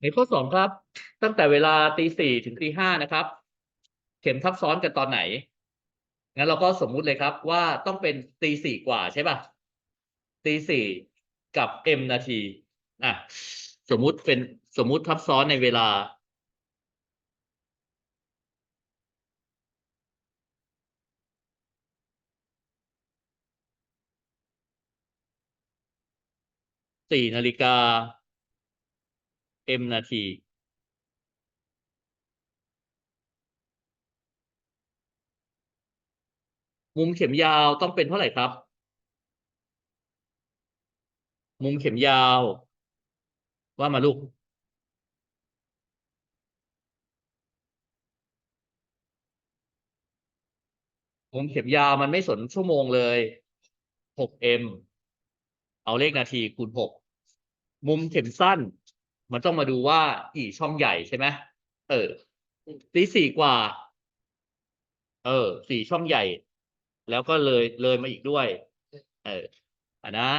ในข้อสองครับ ตั้งแต่เวลาตีสี่ถึงตีห้านะครับ เข็มทับซ้อนกันตอนไหนงั้นเราก็สมมุติเลยครับ ว่าต้องเป็นตีสี่กว่าใช่ป่ะตีสี่กับ m นาทีอะสมมุติเป็นสมมุติทับซ้อนในเวลา สี่นาฬิกา m นาที มุมเข็มยาวต้องเป็นเท่าไหร่ครับ มุมเข็มยาว ว่ามาลูก มุมเข็มยาวมันไม่สนชั่วโมงเลย 6m เอาเลขนาทีคูณ 6 มุมเข็มสั้น มันต้องมาดูว่ากี่ช่องใหญ่ใช่ไหมเออตีสี่กว่า เออสี่ช่องใหญ่ แล้วก็เลยเลยมาอีกด้วย เอออะนะ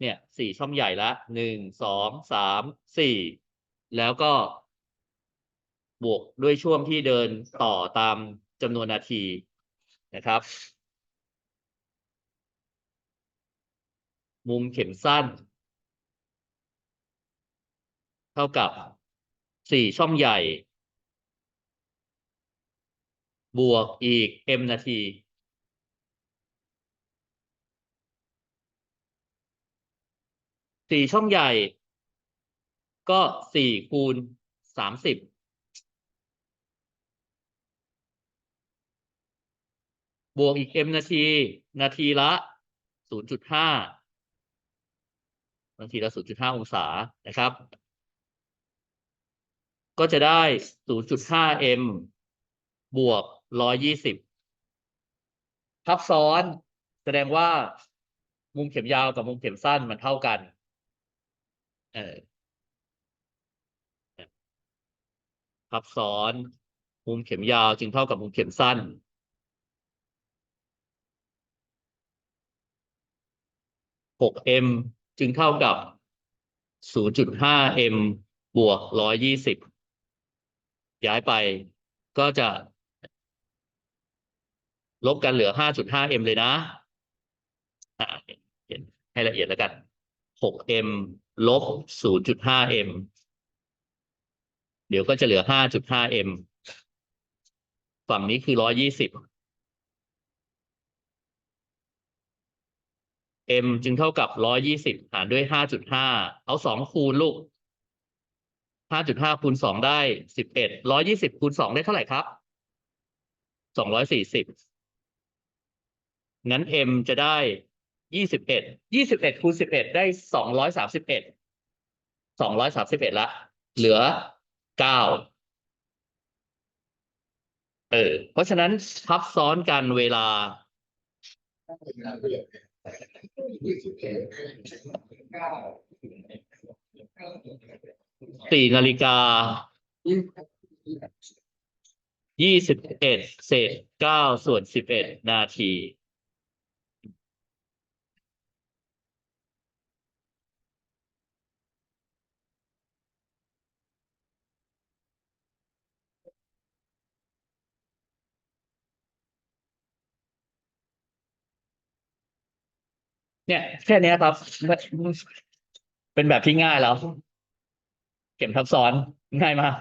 เนี่ยสี่ช่องใหญ่ละหนึ่งสองสามสี่แล้วก็ บวกด้วยช่วงที่เดินต่อตามจำนวนนาทีนะครับ มุมเข็มสั้น เท่ากับสี่ช่องใหญ่ บวกอีก m นาที สี่ช่องใหญ่ ก็สี่คูณสามสิบบวกอีก m นาที นาทีละศูนย์จุดห้านาทีละศูนย์จุดห้าองศานะครับ ก็จะได้ศูนย์จุดห้า m บวกร้อยยี่สิบทับซ้อนแสดงว่ามุมเข็มยาวกับมุมเข็มสั้นมันเท่ากัน เออทับซ้อน มุมเข็มยาวจึงเท่ากับมุมเข็มสั้น 6m จึงเท่ากับ 0.5m บวก 120 ย้ายไปก็จะ ลบกันเหลือ 5.5m เลยนะอ่าเขียนให้ละเอียดแล้วกัน 6m ลบ 0.5m เดี๋ยวก็จะเหลือ 5.5m ฝั่งนี้คือ 120 m จึงเท่ากับ 120 หารด้วย 5.5 เอา 2 คูณลูก ห้าจุดห้าคูณสองได้สิบเอ็ดร้อยยี่สิบคูณสองได้เท่าไหร่ครับสองร้อยสี่สิบงั้น m จะได้ยี่สิบเอ็ดยี่สิบเอ็ดคูณสิบเอ็ดได้สองร้อยสามสิบเอ็ดสองร้อยสามสิบเอ็ดละ เหลือเก้าเออ เพราะฉะนั้นทับซ้อนกันเวลา เก้า สี่นาฬิกายี่สิบเอ็ดเศษเก้าส่วนสิบเอ็ดนาทีเนี่ยแค่นี้ครับเป็นแบบที่ง่ายแล้ว เข็มทับซ้อนง่ายมาก